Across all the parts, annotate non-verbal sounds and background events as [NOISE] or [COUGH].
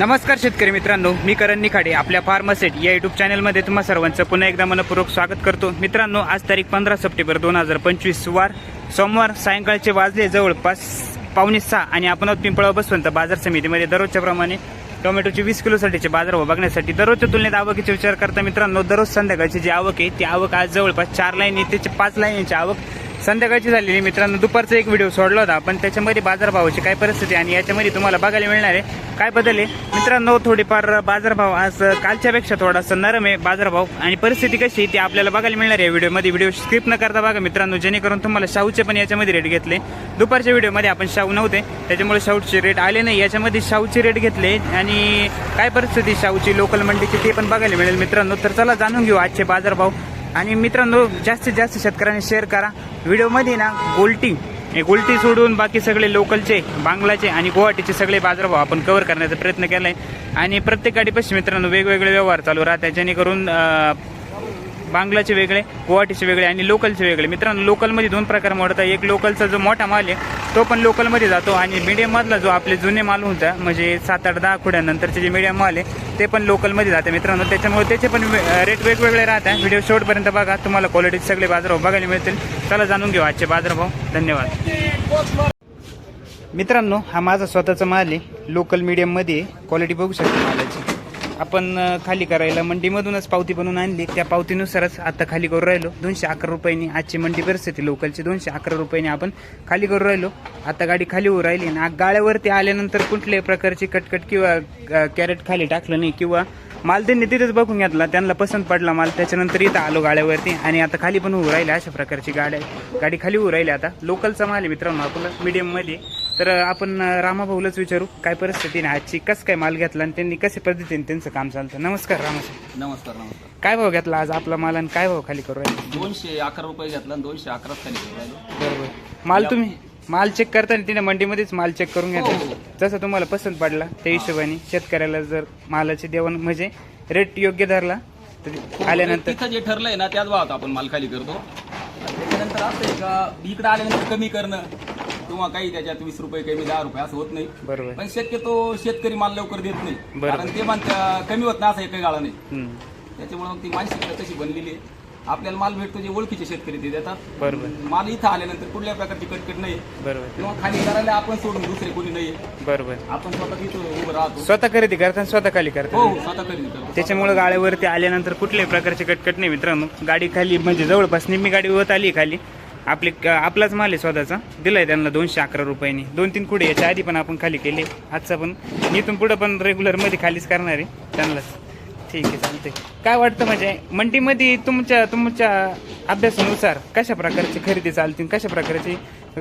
नमस्कार शेतकरी मित्रांनो मी करण निखाडे आपल्या फार्मासेट या युट्यूब चॅनलमध्ये तुम्हा सर्वांचं पुन्हा एकदा मनपूर्वक स्वागत करतो. मित्रांनो आज तारीख पंधरा सप्टेंबर दोन हजार पंचवीस वार सोमवार सायंकाळचे वाजले जवळपास पावणे सहा आणि आपण पिंपळा बसवंत बाजार समितीमध्ये. दररोजच्या प्रमाणे टोमॅटोचे वीस किलोसाठीचे बाजारभाव बघण्यासाठी दररोजच्या तुलनेत आवकीचा विचार करता मित्रांनो दररोज संध्याकाळची जी आवक आहे ती आवक आज जवळपास चार लाईन आहे पाच लाईनची आवक संध्याकाळची झालेली मित्रांनो दुपारचा एक व्हिडिओ सोडला होता. पण त्याच्यामध्ये बाजारभावाची काय परिस्थिती आणि याच्यामध्ये तुम्हाला बघायला मिळणार आहे. काय बदल आहे? मित्रांनो थोडेफार बाजारभाव आज कालच्यापेक्षा थोडासा नरम आहे बाजारभाव. आणि परिस्थिती कशी आहे ती आपल्याला बघायला मिळणार आहे व्हिडिओमध्ये व्हिडिओ स्किप न करता बघा मित्रांनो जेणेकरून तुम्हाला शाहूचे पण याच्यामध्ये रेट घेतले. दुपारच्या व्हिडिओमध्ये आपण शाहू नव्हते. त्याच्यामुळे शाहूचे रेट आले नाही. याच्यामध्ये शाहूचे रेट घेतले आणि काय परिस्थिती शाहूची लोकल मंडीची ते पण बघायला मिळेल मित्रांनो. तर चला जाणून घेऊ आजचे बाजारभाव. आणि मित्रांनो जास्तीत जास्त शेतकऱ्यांनी शेअर करा. व्हिडिओमध्ये ना गोल्टी. हे गोल्टी सोडून बाकी सगळे लोकलचे बांगलाचे आणि गुवाहाटीचे सगळे बाजारभाव आपण कव्हर करण्याचा प्रयत्न केलाय. आणि प्रत्येक गाडीपाशी मित्रांनो वेगवेगळे व्यवहार चालू राहतात. जेणेकरून बांगलाचे वेगळे गुवाहाटीचे वेगळे आणि लोकलचे वेगळे. मित्रांनो लोकलमध्ये दोन प्रकार मोडतात एक लोकलचा जो मोठा माल आहे तो पण लोकलमध्ये जातो आणि मीडियममधला जो आपले जुने माल होता म्हणजे सात आठ दहा खुड्यानंतरचे जे मीडियम माल आहे ते पण लोकलमध्ये जाते मित्रांनो. त्याच्यामुळे त्याचे पण रेट वेगवेगळे राहतात. व्हिडिओ शेवटपर्यंत बघा. तुम्हाला क्वालिटीचे सगळे बाजारभाव बघायला मिळतील. चला जाणून घेऊ आजचे बाजारभाव. धन्यवाद. मित्रांनो हा माझा स्वतःचा माल आहे. लोकल मीडियममध्ये क्वालिटी बघू शकतो मालाची. आपण खाली करायला मंडीमधूनच पावती बनवून आणली. त्या पावतीनुसारच आता खाली करू राहिलो. दोनशे अकरा रुपयांनी आजची मंडी परिस्थिती लोकलची. दोनशे अकरा रुपयांनी आपण खाली करू राहिलो. आता गाडी खाली होऊ राहिली आणि गाळ्यावरती आल्यानंतर कुठल्याही प्रकारची कटकट किंवा कॅरेट खाली टाकलं नाही किंवा माल त्यांनी तिथेच बघून घेतला. त्यांना पसंत पडला माल. त्याच्यानंतर इथं आलो गाड्यावरती आणि आता खाली पण होऊ राहिले अशा प्रकारची गाड्या गाडी खाली होऊ राहिली आता. लोकलचा माल आहे मित्रांनो आपलं मीडियममध्ये तर आपण रामाभाऊलाच विचारू काय परिस्थिती नाही आजची कसं काय माल घेतला आणि त्यांनी कशा पद्धतीने त्यांचं काम चालतं? नमस्कार रामासाहेब. नमस्कार नमस्कार. काय भाव घेतला आज? आपला माल आणि काय भाव खाली करू राहिले दोनशे अकरा रुपये घेतला आणि दोनशे अकरा खाली राहिलो बरोबर. माल तुम्ही? माल चेक करताना तिने मंडीमध्येच माल चेक करून हो, घ्या जसं तुम्हाला पसंत पडला त्या हिशोबाने शेतकऱ्याला जर मालाचे देवण म्हणजे रेट योग्य धरला तर आल्यानंतर तिथं जे ठरलंय ना त्याच भावात आपण माल खाली करतो. आणि त्याच्यानंतर असं आहे का इकडे आल्यानंतर कमी करणं? किंवा काही त्याच्यात वीस रुपये कमी दहा रुपये असं होत नाही. बरोबर. पण शक्यतो शेतकरी माल लवकर देत नाही. कारण ते म्हणतं कमी होत नाही असं एकही गाळा नाही. त्याच्यामुळे मग ती मानसिकता तशी बनलेली आहे. आपल्याला माल भेटतो जे ओळखीचे शेतकरी ते देतात. बरोबर. माल इथं आल्यानंतर कुठल्या प्रकारची कटकट नाही. बरोबर. किंवा खाली करायला आपण सोडून दुसरे कोणी नाही. बरोबर. आपण स्वतः तिथं उभं राहतो. स्वतः खरेदी करताना स्वतः खाली हो करता. हो, स्वतः खरेदी करतो. त्याच्यामुळे गाड्यावरती आल्यानंतर कुठल्याही प्रकारची कटकट नाही मित्रांनो. गाडी खाली म्हणजे जवळपास निम्मी गाडी होत आली खाली. आपले आपलाच माल आहे स्वतःचा. दिलाय त्यांना दोनशे अकरा रुपयांनी. दोन तीन कुडे याच्या आधी पण आपण खाली केले. आजचा पण. इथून पुढं पण रेग्युलरमध्ये खालीच करणार आहे त्यांनाच ठीक आहे चालतंय. काय वाटतं म्हणजे मंडीमध्ये तुमच्या तुमच्या अभ्यासानुसार कशा प्रकारची खरेदी चालतील? कशा प्रकारची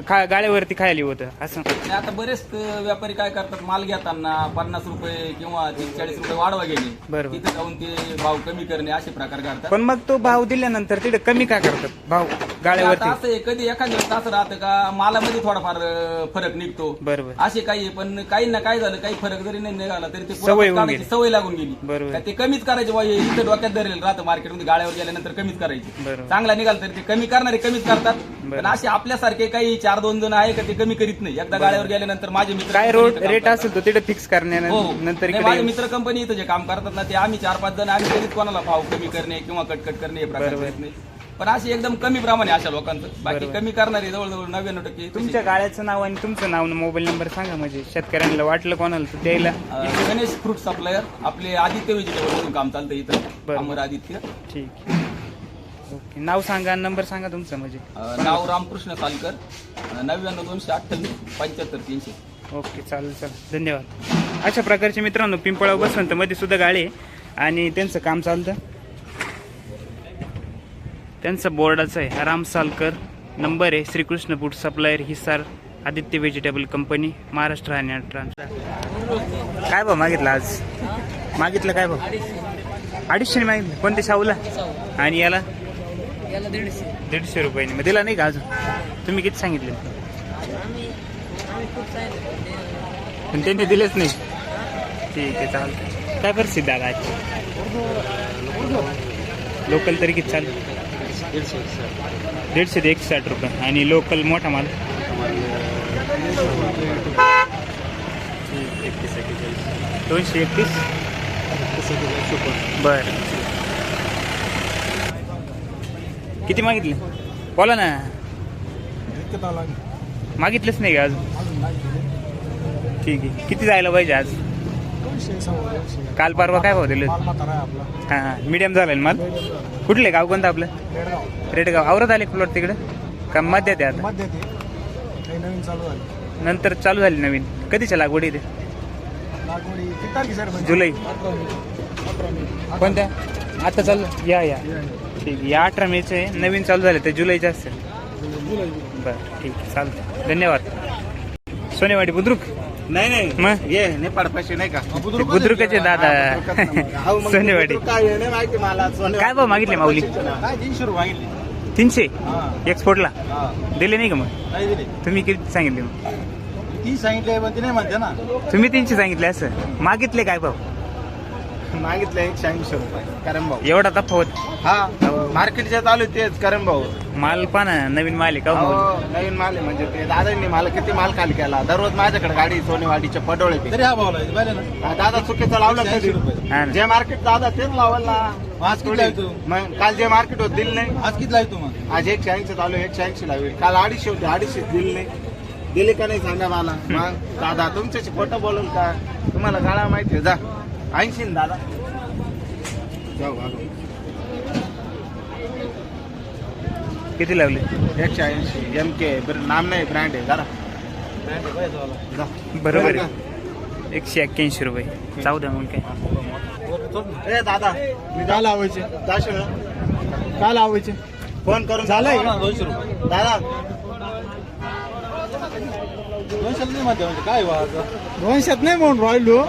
खा गाड्यावरती खायली होतं असं. आणि आता बरेच व्यापारी काय करतात माल घेताना पन्नास रुपये किंवा तीस चाळीस रुपये वाढवा घेणे बरोबर. तिथे जाऊन ते भाव कमी करणे असे प्रकार करतात. पण मग तो भाव दिल्यानंतर तिथे कमी का करतात? भाव आता गाड्यावरती असं आहे कधी एखाद्या वेळेस असं राहतं का मालामध्ये थोडाफार अं, फरक निघतो. बरोबर. असे काही आहे, पण काही ना काय झालं काही फरक जरी नाही निघाला तरी ते सवय पुरातन होऊन काढायची गेली. सवय लागून गेली. बरोबर. का ते कमीच करायचे बाई इथं डोक्यात धरेल राहतं मार्केटमध्ये गाड्यावर गेल्यानंतर कमीच करायचे. बरोबर. चांगला निघाल तरी ते कमी करणारे कमीच करतात. पण असे आपल्यासारखे काही चार दोन जण आहे का ते कमी करीत नाही. एकदा गाड्यावर गेल्यानंतर माझे मित्र काय रोड रेट. असेल तो तिथे फिक्स हो. करण्यानंतर नाही, इकडे माझे मित्र कंपनी इथं जे काम करतात ना ते आम्ही चार पाच जण आम्ही कधीच कोणाला भाव कमी करणे किंवा कटकट करणे हे प्रकार बरोबर. करत नाही. पण असे एकदम कमी प्रमाणे अशा लोकांचं. बाकी बरोबर. कमी करणारे जवळजवळ नव्याण्णव टक्के. तुमच्या गाड्याचं नाव आणि तुमचं नाव मोबाईल नंबर सांगा म्हणजे शेतकऱ्यांना वाटलं कोणाला तर द्यायला. अं, गणेश फ्रूट सप्लायर आपले आदित्य व्हेजिटेबल मधून काम चालतं इथं. अमर आदित्य. ठीक. ओके नाव सांगा नंबर सांगा तुमचं म्हणजे. अं, नाव रामकृष्ण सालकर अं, नव्याण्णव दोनशे अठ्ठ्याण्णव पंच्याहत्तर तीनशे. ओके चालेल चालेल. धन्यवाद. अशा प्रकारचे मित्रांनो पिंपळा बसवंत मध्ये सुद्धा गाडी आहे आणि त्यांचं काम चालतं. त्यांचं बोर्डाचं आहे राम सालकर. नंबर आहे Shrikrishna food supplier Hisar Aditya vegetable company Maharashtra आणि ट्रान्स काय भाव मागितला आज? मागितलं काय भाव? अडीचशे मागितलं. कोणते शाहूला? आणि याला? दीडशे. दीडशे रुपयाने मग दिला नाही का अजून? तुम्ही किती सांगितले? पण त्यांनी दिलेच नाही. ठीक आहे चालतं काय परिस्थिती दादा आजची? लोकल तरी किती चालू? दीडशे ते एकशे साठ रुपये. आणि लोकल मोठा माल? दोनशे एकतीस? बर. किती मागितले? बोला ना. मागितलंच नाही का अजून? ठीक आहे. किती जायला पाहिजे आज? काल परवा काय भाव दिले हां हां. मीडियम झालं माल? कुठले गाव कोणतं आपलं? रेडगाव. आवरत आले प्लॉट तिकडं? का मध्यात आहे आता? मध्ये ते काही नवीन चालू झाली नंतर चालू झाली नवीन. कधीच्या लागवडी ते जुलै. कोणत्या? आता चालू? या या. ठीक आहे या अठरा मेचे आहे. नवीन चालू झाले ते जुलैचे असेल बरं ठीक आहे चालतं धन्यवाद. सोनेवाडी बुद्रुक? नाही नाही. मग? ये नेपाळ पैसे नाही का? बुद्रुकाचे दादा. [LAUGHS] सोनेवाडी. काय भाव मागितले माऊली? तीनशे रुपये मागितले. तीनशे? एक्सपोर्टला दिले नाही का मग? तुम्ही किती सांगितले मग? ती सांगितले पण ती नाही म्हणते ना. तुम्ही तीनशे सांगितले असं. मागितले काय भाव? [LAUGHS] मागितलं एकशे ऐंशी रुपये. करम भाऊ. एवढा तफावत? हा मार्केटच्या चालू आहे तेच करम भाऊ. माल पाना नवीन माल आहे का हो माऊली? नवीन माल आहे म्हणजे ते दादांनी मला किती माल खाली केला? दररोज माझ्याकडे गाडी सोनेवाडीच्या पडोळे तरी हा दादा चुकीचं लावलं कधी? हा ना. जे मार्केट दादा तेच लावल ना. आज किती मग काल जे मार्केट होत दिलं नाही. आज किती लावतो आज एकशे ऐंशी चालू आहे, एकशे ऐंशी लावेल. काल अडीचशे होते अडीचशे दिले नाही. दिले का नाही सांगा मला? मग दादा तुमच्याशी खोटं बोलल का? तुम्हाला गाळा माहिती आहे जा. ऐंशी ना दादा. जाऊ भागो. किती लावले? एकशे ऐंशी. एम के नाम नाही ब्रँड आहे. जरा. जा. बरोबर आहे. एकशे एक्क्याऐंशी रुपये. जाऊ द्या मग काय. ए दादा मी काय लावायचे. जाशील ना? काय लावायचे? फोन करून झालंय? दोनशे रुपये. दादा. काय दोनशेत नाही म्हणून राहिलो.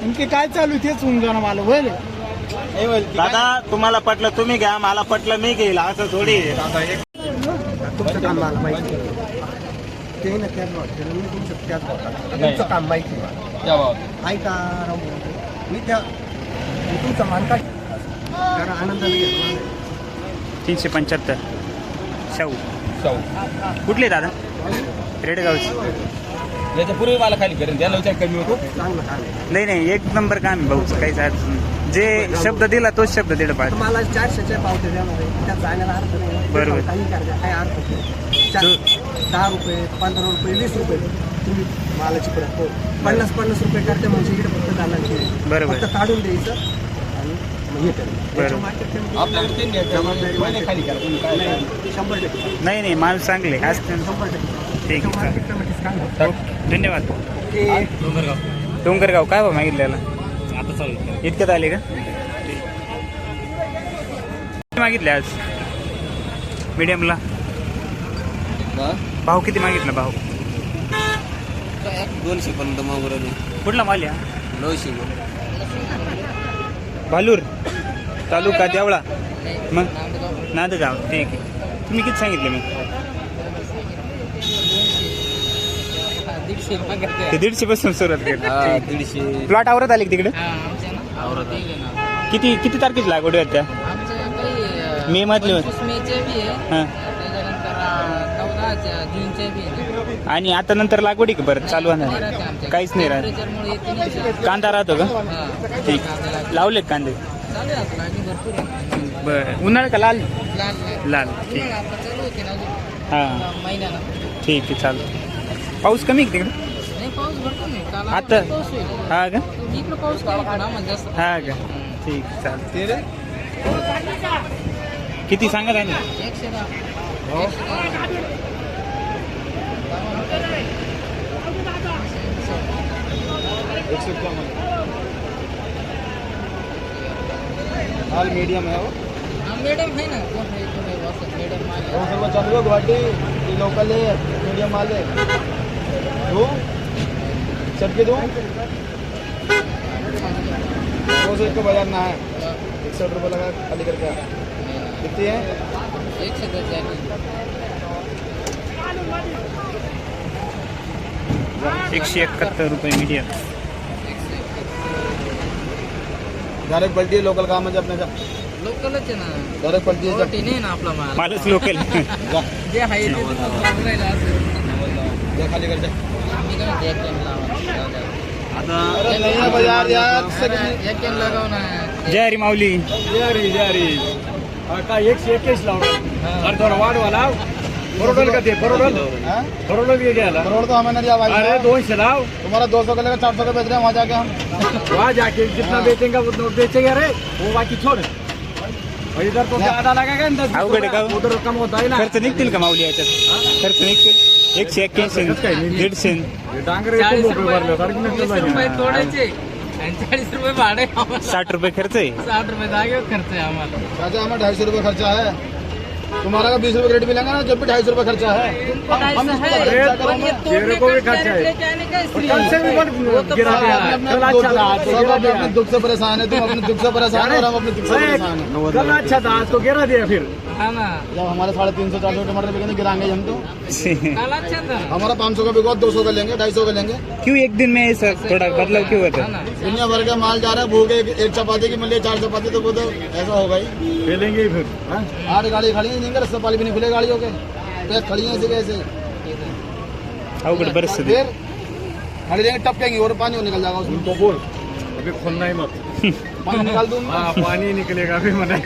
नेमके काय चालू आहे तेच होऊन जाणं मला होईल दादा तुम्हाला पटलं तुम्ही घ्या मला पटलं मी घेईल असं थोडी आहे. दादा एक तुमचं काम मला माहिती ते ना त्याच वाटतं मी तुमचं त्याच वाटतं तुमचं काम माहिती आहे ऐका राव मी त्या मी तुमचा मान काय जरा आनंदाने घेतो तीनशे पंच्याहत्तर. शाहू. कुठले दादा? रेडगावचे. याच्यापूर्वी मला खाली करेन त्याला विचार कमी होतो चांगलं काम आहे नाही नाही एक नंबर काम आहे भाऊचं काहीच अडचण नाही. जे शब्द दिला तोच शब्द दिला पाहिजे मला चारशेच्या पावते देणार आहे त्यात जाण्याला अर्थ नाही बरोबर. काही काय अर्थ नाही चार- दहा रुपये पंधरा रुपये वीस रुपये तुम्ही मालाची परत हो पन्नास पन्नास रुपये करते म्हणजे इकडे फक्त बरोबर. फक्त काढून द्यायचं आणि मग हे करायचं. आपल्याकडे खाली करा. तुम्ही काय नाही, ते शंभर टक्के नाही नाही माल चांगले असते. शंभर टक्के ठीक आहे. धन्यवाद. डोंगरगाव. काय भाव मागितलेला? आता चालू इतक्यात आले का? मागितले आज? मीडियमला भाव किती मागितला भाव? दोनशे पर्यंत कुठला माल या नऊशे भालूर तालुका देवळा. मग? नांदगाव. ठीक आहे. तुम्ही किती सांगितले मग? दीडशे ते दीडशे पासून सुरुवात केली. दीडशे. प्लॉट आवरत आले का तिकडे? आवरत किती किती तारखेची लागवड आहे त्या आमचं काही मे मधले. आहे. हां. आहे. आणि आता नंतर लागवडी का परत? चालू होणार आमच्या. काहीच नाही राहत? कांदा राहतो का? हा. ठीक. लावले कांदे? आहे आहे. बरं. उन्हाळा का लाल? लाल ठीक हां. महिन्याला. ठीक आहे चालतं पाऊस कमी आहे का तिकडे? नाही पाऊस भरपूर नाही काल आता? आता पाऊस होईल. हा का? इकडं पाऊस कमी पण आम्हाला जास्त. हा का? ठीक आहे, चालतं किती सांगा काय नाही एकशे दहा. एकशे दहा. माल मीडियम है वो हा. मॅडम आहे ना. कोण आहे कोण आहे वासत मॅडम वो आहे सर्व चालू है गुवाहाटी. ये लोकल है मीडियम माल है दो। सबके दो। दो सौ एक बाज़ार ना है। इकसठ रुपये लगा खाली करके कितनी है? एकशे दहा झाली एकशे एकाहत्तर रुपये मीडियम डायरेक्ट पलटी लोकल काम है अपने का। लोकलच आहे ना डायरेक्ट पलटी है नाही ना आपला माल। मालच लोकल। जा जे आहे खाली कर जा आम्ही काय म्हणते एक टाइम लावा बाजार यार जय हरी. माऊली जारी जारी काय एकशे एक्केच लावणार अरे थोडा वाढवा लाव बरोबर का ते? बरोबर बरोबर घे घ्यायला. करोड़ तो हमें नहीं भाई अरे दोनशे लाव. तुम्हारा दो सौ का लेकर चार सौ का बेच रहे हैं वहाँ जाके हम वहाँ जाके. जितना बेचेंगे उतना बेचेंगे रे. वो बाकी छोड़. और इधर तो ज्यादा लगेगा ना दस अवघड आहे का? उधर कम होता है ना. खर्च निघतील का माऊली याच्यात? खर्च निघतील. एकशे एक्क्याऐंशी दीडशे डांगरे एकूण रुपये भरले सारखी नसतं वीस झाली. रुपये तोडायचे आणि चाळीस रुपये भाडे आम्हाला साठ रुपये खर्च? आहे साठ रुपये जागेवर खर्च आहे आम्हाला चाचा हमें ढाई सौ रुपये खर्चा है। तुम्हारा का बीस रुपये रेट मिलेगा ना जब भी ढाई सौ रुपये खर्चा है। हम इसको है, खर्चा पर ये करेंगे। तोड़ने तेरे को भी का खर्चा है। लेके आने का इसलिए। कल से भी मत वो तो गिरा सब दिया अपने कल अपने अच्छा था आज तो सब गिरा अपने दिया अपने दुख से परेशान है। तुम अपने दुख से परेशान हो और हम अपने दुख से परेशान है। कल अच्छा था आज तो गिरा दिया फिर। हाँ ना जब हमारे साढ़े तीन सौ चार सौ टमाटर बिकेंगे गिराएँगे हम तो। [LAUGHS] अच्छा हमारा पाँच सौ का बिको दो सौ का लेंगे ढाई सौ का लेंगे। क्यों एक दिन में ऐसा थोड़ा बदलाव क्यों होता हाँ? दुनिया भर का माल जा रहा है भूखे एक एक चपाती की मिले चार चपाती तो वो तो ऐसा होगा ही खेलेंगे ही फिर हाँ? आठ गाड़ी खड़ी है नहीं रस्ता पाली भी नहीं खुले गाड़ियों के। तो खड़ी है ऐसे कैसे परिस्थिती खड़ी रहेंगे टपकेंगे और पानी निकल जाएगा उसमें। उनको बोल अभी खोलना ही मत। पानी निकाल दूँ हाँ पानी निकलेगा फिर मैंने।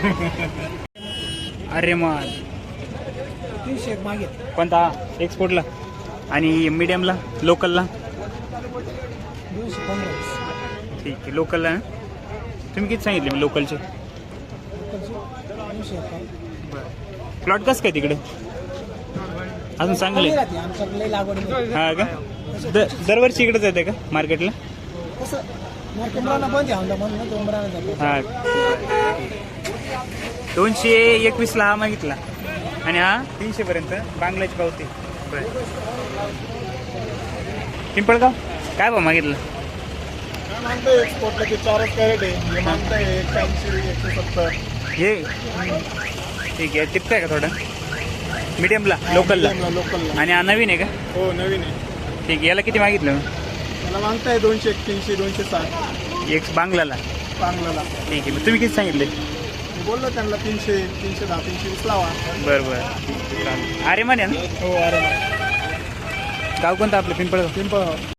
अरे मग. कोणता? एक्सपोर्टला आणि मीडियमला लोकलला ठीक आहे लोकलला ना? तुम्ही किती सांगितले मी लोकलचे? प्लॉट कसं काय तिकडे? अजून चांगले हा का? द- दरवर्षी इकडेच येते का मार्केटला हा. दोनशे एकवीसला हा मागितला. आणि हा तीनशे पर्यंत बांगलाची पावती. पिंपळगाव? काय भाव मागितलं? हे. हे ठीक आहे. टिपताय का थोडं? मीडियमला लोकलला. लोकलला. आणि हा नवीन आहे का? हो नवीन आहे. ठीक आहे. याला किती मागितलं? मला मागताय दोनशे एकशे दोनशे साठ. एक बांगलाला. चांगल्याला ठीक आहे. मग तुम्ही किती सांगितले? बोललो त्यांना तीनशे तीनशे दहा तीनशे वीस लावा. बरं बरं. चालेल. अरे म्हणे ना? हो अरे गाव कोणतं आपलं? पिंपळगाव. पिंपळ